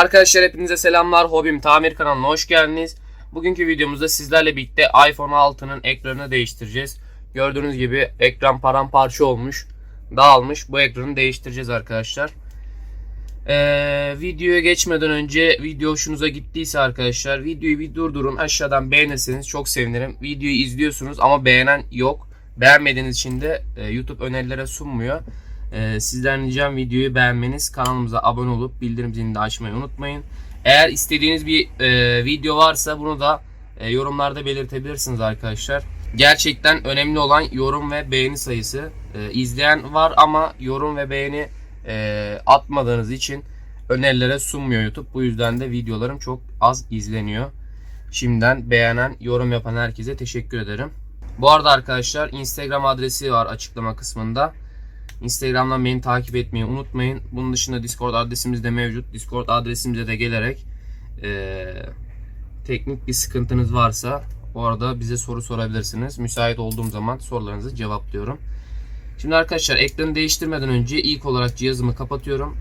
Arkadaşlar hepinize selamlar. Hobim Tamir kanalına hoş geldiniz. Bugünkü videomuzda sizlerle birlikte iPhone 6'nın ekranını değiştireceğiz. Gördüğünüz gibi ekran paramparça olmuş, dağılmış. Bu ekranı değiştireceğiz arkadaşlar. Ee, videoya geçmeden önce video hoşunuza gittiyse arkadaşlar videoyu bir durdurun aşağıdan beğenirseniz çok sevinirim. Videoyu izliyorsunuz ama beğenen yok. Beğenmediğiniz için de e, YouTube önerilere sunmuyor. Ee, sizden ricam videoyu beğenmeniz, kanalımıza abone olup bildirim zilini de açmayı unutmayın. Eğer istediğiniz bir e, video varsa bunu da e, yorumlarda belirtebilirsiniz arkadaşlar. Gerçekten önemli olan yorum ve beğeni sayısı. E, izleyen var ama yorum ve beğeni e, atmadığınız için önerilere sunmuyor YouTube. Bu yüzden de videolarım çok az izleniyor. Şimdiden beğenen, yorum yapan herkese teşekkür ederim. Bu arada arkadaşlar Instagram adresi var açıklama kısmında. Instagram'dan beni takip etmeyi unutmayın. Bunun dışında Discord adresimiz de mevcut. Discord adresimize de gelerek eee, teknik bir sıkıntınız varsa orada bize soru sorabilirsiniz. Müsait olduğum zaman sorularınızı cevaplıyorum. Şimdi arkadaşlar ekranı değiştirmeden önce ilk olarak cihazımı kapatıyorum.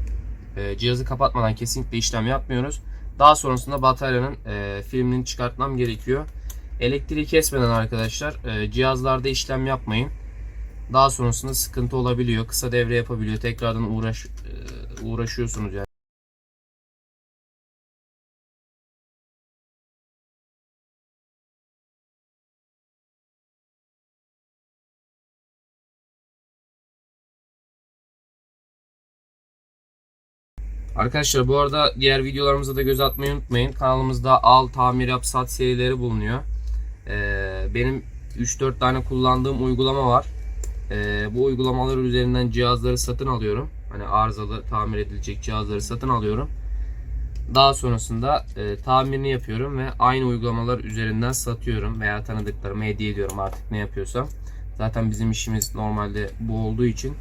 Eee, cihazı kapatmadan kesinlikle işlem yapmıyoruz. Daha sonrasında bataryanın eee, filmini çıkartmam gerekiyor. Elektriği kesmeden arkadaşlar eee, cihazlarda işlem yapmayın. Daha sonrasında sıkıntı olabiliyor. Kısa devre yapabiliyor. Tekrardan uğraş e, uğraşıyorsunuz yani. Arkadaşlar bu arada diğer videolarımıza da göz atmayı unutmayın. Kanalımızda al, tamir yap, sat serileri bulunuyor. Ee, benim 3-4 tane kullandığım uygulama var. Ee, bu uygulamalar üzerinden cihazları satın alıyorum. Hani arızalı tamir edilecek cihazları satın alıyorum. Daha sonrasında e, tamirini yapıyorum ve aynı uygulamalar üzerinden satıyorum veya tanıdıklarıma hediye ediyorum artık ne yapıyorsam. Zaten bizim işimiz normalde bu olduğu için.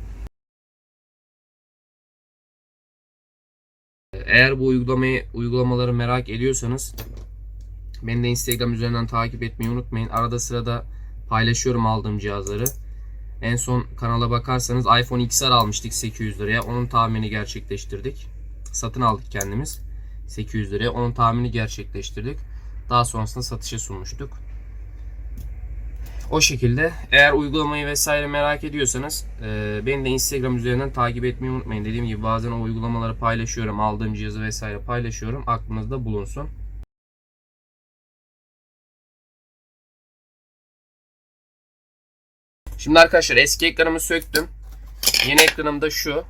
Eğer bu uygulamayı uygulamaları merak ediyorsanız beni de Instagram üzerinden takip etmeyi unutmayın. Arada sırada paylaşıyorum aldığım cihazları. En son kanala bakarsanız iPhone XR almıştık 800 liraya. Onun tahmini gerçekleştirdik. Satın aldık kendimiz 800 liraya. Onun tahmini gerçekleştirdik. Daha sonrasında satışa sunmuştuk. O şekilde eğer uygulamayı vesaire merak ediyorsanız e, beni de Instagram üzerinden takip etmeyi unutmayın. Dediğim gibi bazen o uygulamaları paylaşıyorum. Aldığım cihazı vesaire paylaşıyorum. Aklınızda bulunsun. Şimdi arkadaşlar eski ekranımı söktüm. Yeni ekranım da şu.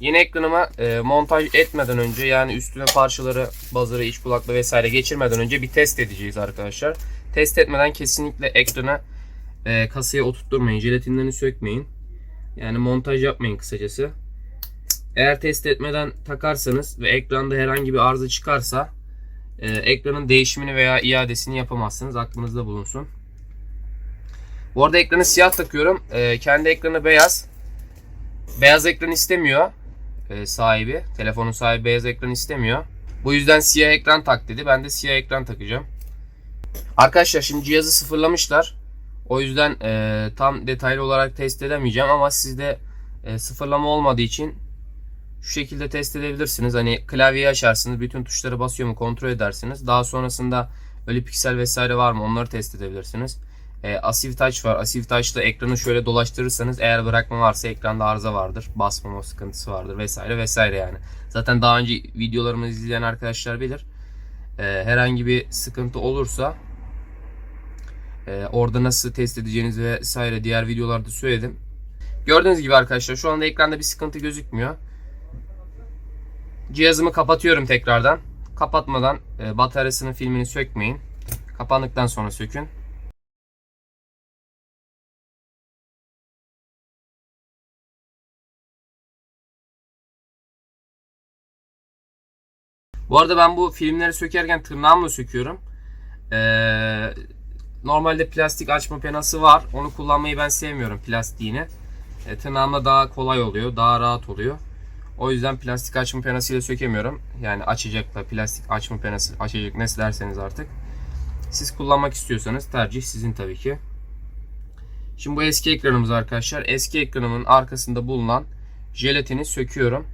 Yeni ekranıma e, montaj etmeden önce yani üstüne parçaları, bazırı, iç kulaklığı vesaire geçirmeden önce bir test edeceğiz arkadaşlar. Test etmeden kesinlikle ekrana e, kasaya oturtturmayın. Jelatinlerini sökmeyin. Yani montaj yapmayın kısacası. Eğer test etmeden takarsanız ve ekranda herhangi bir arıza çıkarsa e, ekranın değişimini veya iadesini yapamazsınız. Aklınızda bulunsun. Bu arada ekranı siyah takıyorum. Ee, kendi ekranı beyaz. Beyaz ekran istemiyor e, sahibi. Telefonun sahibi beyaz ekran istemiyor. Bu yüzden siyah ekran tak dedi. Ben de siyah ekran takacağım. Arkadaşlar şimdi cihazı sıfırlamışlar. O yüzden e, tam detaylı olarak test edemeyeceğim ama sizde e, sıfırlama olmadığı için şu şekilde test edebilirsiniz. Hani klavyeyi açarsınız, bütün tuşları basıyor mu kontrol edersiniz. Daha sonrasında öyle piksel vesaire var mı onları test edebilirsiniz. E, Asif Touch var. Asif Touch'ta ekranı şöyle dolaştırırsanız eğer bırakma varsa ekranda arıza vardır. Basmama sıkıntısı vardır vesaire vesaire yani. Zaten daha önce videolarımı izleyen arkadaşlar bilir. E, herhangi bir sıkıntı olursa e, orada nasıl test edeceğinizi vesaire diğer videolarda söyledim. Gördüğünüz gibi arkadaşlar şu anda ekranda bir sıkıntı gözükmüyor. Cihazımı kapatıyorum tekrardan. Kapatmadan e, bataryasının filmini sökmeyin. Kapandıktan sonra sökün. Bu arada ben bu filmleri sökerken tırnağımla söküyorum. Ee, normalde plastik açma penası var. Onu kullanmayı ben sevmiyorum plastiğini. E, tırnağımla daha kolay oluyor. Daha rahat oluyor. O yüzden plastik açma penasıyla sökemiyorum. Yani açacakla plastik açma penası açacak ne derseniz artık. Siz kullanmak istiyorsanız tercih sizin tabii ki. Şimdi bu eski ekranımız arkadaşlar. Eski ekranımın arkasında bulunan jelatini söküyorum.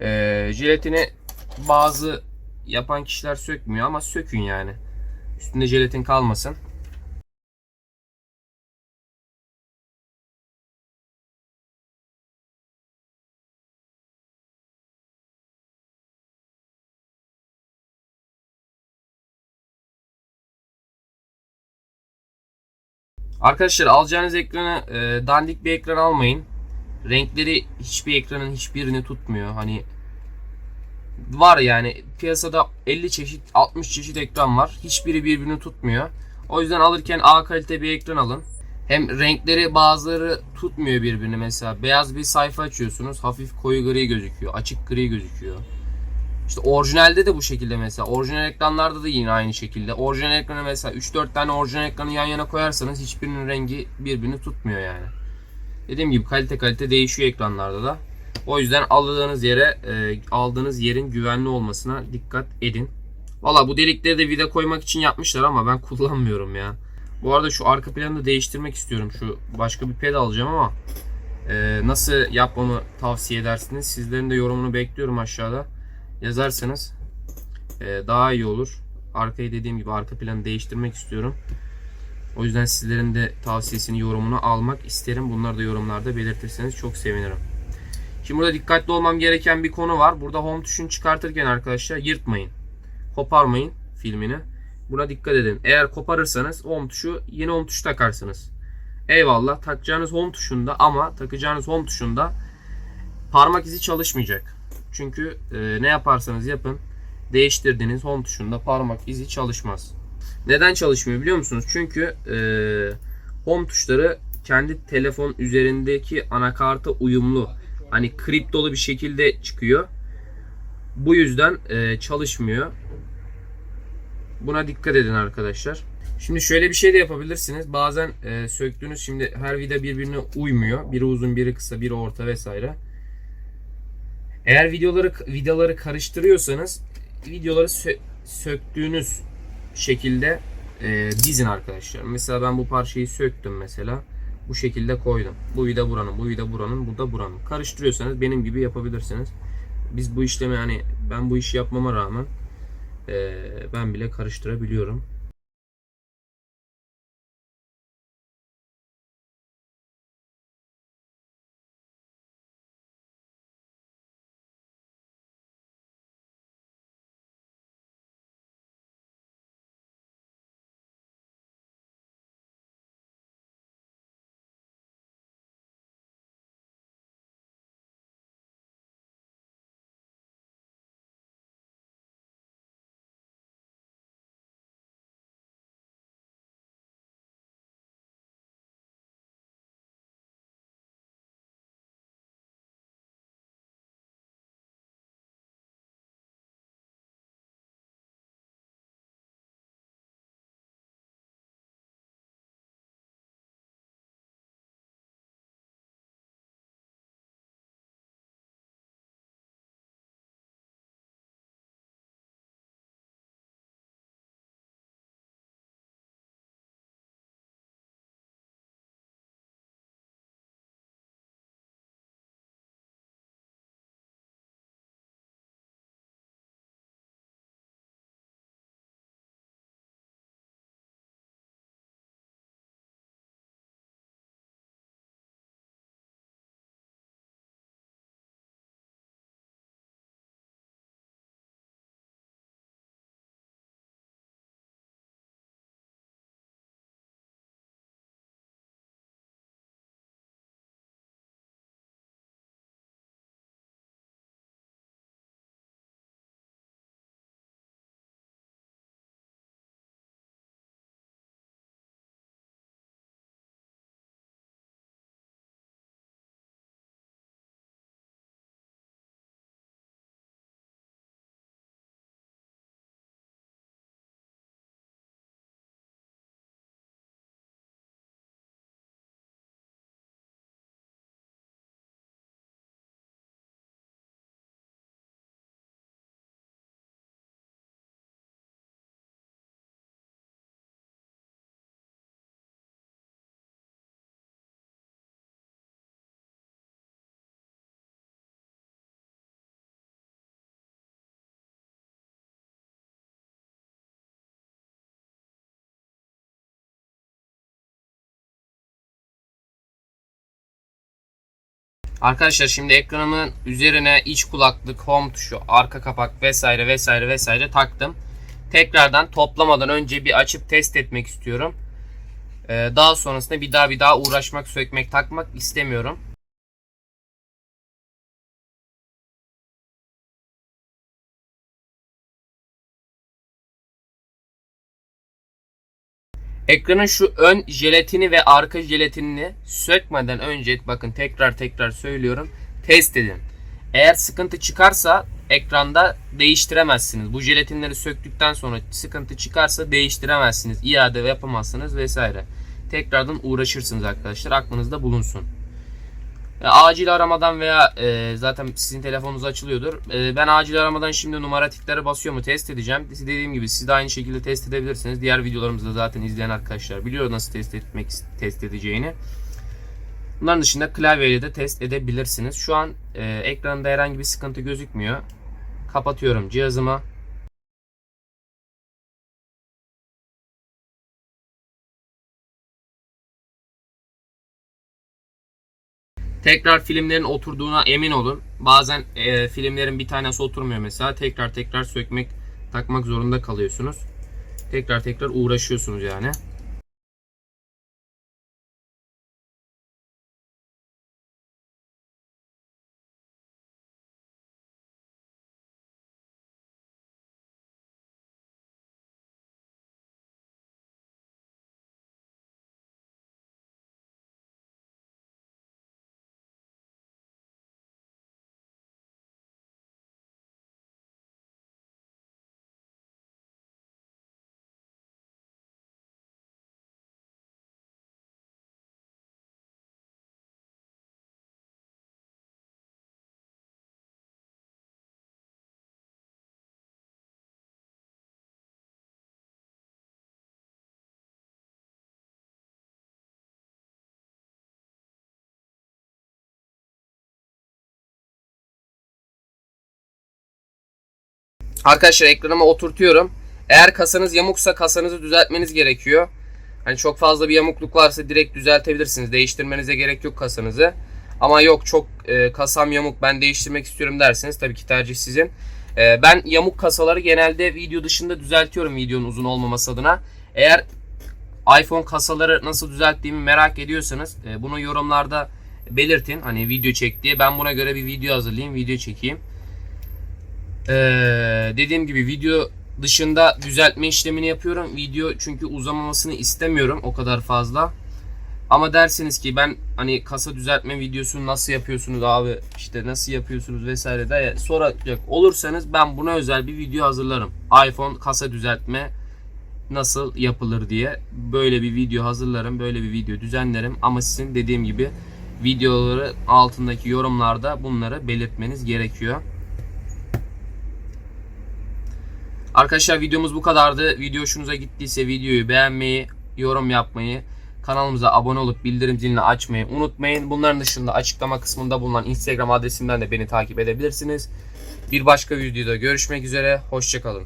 Ee, jelatini bazı yapan kişiler sökmüyor ama sökün yani. Üstünde jelatin kalmasın. Arkadaşlar alacağınız ekranı e, dandik bir ekran almayın. Renkleri hiçbir ekranın hiçbirini tutmuyor. Hani var yani piyasada 50 çeşit 60 çeşit ekran var. Hiçbiri birbirini tutmuyor. O yüzden alırken A kalite bir ekran alın. Hem renkleri bazıları tutmuyor birbirini mesela. Beyaz bir sayfa açıyorsunuz. Hafif koyu gri gözüküyor. Açık gri gözüküyor. İşte orijinalde de bu şekilde mesela. Orijinal ekranlarda da yine aynı şekilde. Orijinal ekranı mesela 3-4 tane orijinal ekranı yan yana koyarsanız hiçbirinin rengi birbirini tutmuyor yani. Dediğim gibi kalite kalite değişiyor ekranlarda da. O yüzden aldığınız yere e, aldığınız yerin güvenli olmasına dikkat edin. Valla bu delikleri de vida koymak için yapmışlar ama ben kullanmıyorum ya. Bu arada şu arka planı da değiştirmek istiyorum. Şu başka bir ped alacağım ama e, nasıl yapmamı tavsiye edersiniz? Sizlerin de yorumunu bekliyorum aşağıda. Yazarsanız e, daha iyi olur. Arkayı dediğim gibi arka planı değiştirmek istiyorum. O yüzden sizlerin de tavsiyesini, yorumunu almak isterim. Bunları da yorumlarda belirtirseniz çok sevinirim. Şimdi burada dikkatli olmam gereken bir konu var. Burada home tuşunu çıkartırken arkadaşlar yırtmayın. Koparmayın filmini. Buna dikkat edin. Eğer koparırsanız home tuşu yeni home tuşu takarsınız. Eyvallah takacağınız home tuşunda ama takacağınız home tuşunda parmak izi çalışmayacak. Çünkü e, ne yaparsanız yapın değiştirdiğiniz home tuşunda parmak izi çalışmaz. Neden çalışmıyor biliyor musunuz? Çünkü e, home tuşları kendi telefon üzerindeki anakarta uyumlu. Hani kriptolu bir şekilde çıkıyor. Bu yüzden e, çalışmıyor. Buna dikkat edin arkadaşlar. Şimdi şöyle bir şey de yapabilirsiniz. Bazen e, söktüğünüz şimdi her vida birbirine uymuyor. Biri uzun, biri kısa, biri orta vesaire. Eğer videoları vidaları karıştırıyorsanız videoları sö- söktüğünüz şekilde e, dizin arkadaşlar. Mesela ben bu parçayı söktüm mesela. Bu şekilde koydum. Bu vida buranın, bu vida buranın, bu da buranın. Karıştırıyorsanız benim gibi yapabilirsiniz. Biz bu işlemi hani ben bu işi yapmama rağmen e, ben bile karıştırabiliyorum. Arkadaşlar şimdi ekranımın üzerine iç kulaklık, home tuşu, arka kapak vesaire vesaire vesaire taktım. Tekrardan toplamadan önce bir açıp test etmek istiyorum. Ee, daha sonrasında bir daha bir daha uğraşmak, sökmek, takmak istemiyorum. Ekranın şu ön jelatini ve arka jelatinini sökmeden önce bakın tekrar tekrar söylüyorum test edin. Eğer sıkıntı çıkarsa ekranda değiştiremezsiniz. Bu jelatinleri söktükten sonra sıkıntı çıkarsa değiştiremezsiniz. İade yapamazsınız vesaire. Tekrardan uğraşırsınız arkadaşlar. Aklınızda bulunsun. E, acil aramadan veya e, zaten sizin telefonunuz açılıyordur. E, ben acil aramadan şimdi numara tiklere basıyor mu test edeceğim. Dediğim gibi siz de aynı şekilde test edebilirsiniz. Diğer videolarımızda zaten izleyen arkadaşlar biliyor nasıl test etmek test edeceğini. Bunların dışında klavyeyle de test edebilirsiniz. Şu an e, ekranda herhangi bir sıkıntı gözükmüyor. Kapatıyorum cihazımı. Tekrar filmlerin oturduğuna emin olun. Bazen e, filmlerin bir tanesi oturmuyor mesela. Tekrar tekrar sökmek, takmak zorunda kalıyorsunuz. Tekrar tekrar uğraşıyorsunuz yani. Arkadaşlar ekranıma oturtuyorum. Eğer kasanız yamuksa kasanızı düzeltmeniz gerekiyor. Hani çok fazla bir yamukluk varsa direkt düzeltebilirsiniz. Değiştirmenize gerek yok kasanızı. Ama yok çok e, kasam yamuk ben değiştirmek istiyorum derseniz tabii ki tercih sizin. E, ben yamuk kasaları genelde video dışında düzeltiyorum videonun uzun olmaması adına. Eğer iPhone kasaları nasıl düzelttiğimi merak ediyorsanız e, bunu yorumlarda belirtin. Hani video çek diye. Ben buna göre bir video hazırlayayım, video çekeyim. Ee, dediğim gibi video dışında düzeltme işlemini yapıyorum. Video çünkü uzamamasını istemiyorum o kadar fazla. Ama dersiniz ki ben hani kasa düzeltme videosunu nasıl yapıyorsunuz abi işte nasıl yapıyorsunuz vesaire de soracak olursanız ben buna özel bir video hazırlarım. iPhone kasa düzeltme nasıl yapılır diye böyle bir video hazırlarım. Böyle bir video düzenlerim ama sizin dediğim gibi videoları altındaki yorumlarda bunları belirtmeniz gerekiyor. Arkadaşlar videomuz bu kadardı. Video hoşunuza gittiyse videoyu beğenmeyi, yorum yapmayı, kanalımıza abone olup bildirim zilini açmayı unutmayın. Bunların dışında açıklama kısmında bulunan Instagram adresimden de beni takip edebilirsiniz. Bir başka videoda görüşmek üzere. Hoşçakalın.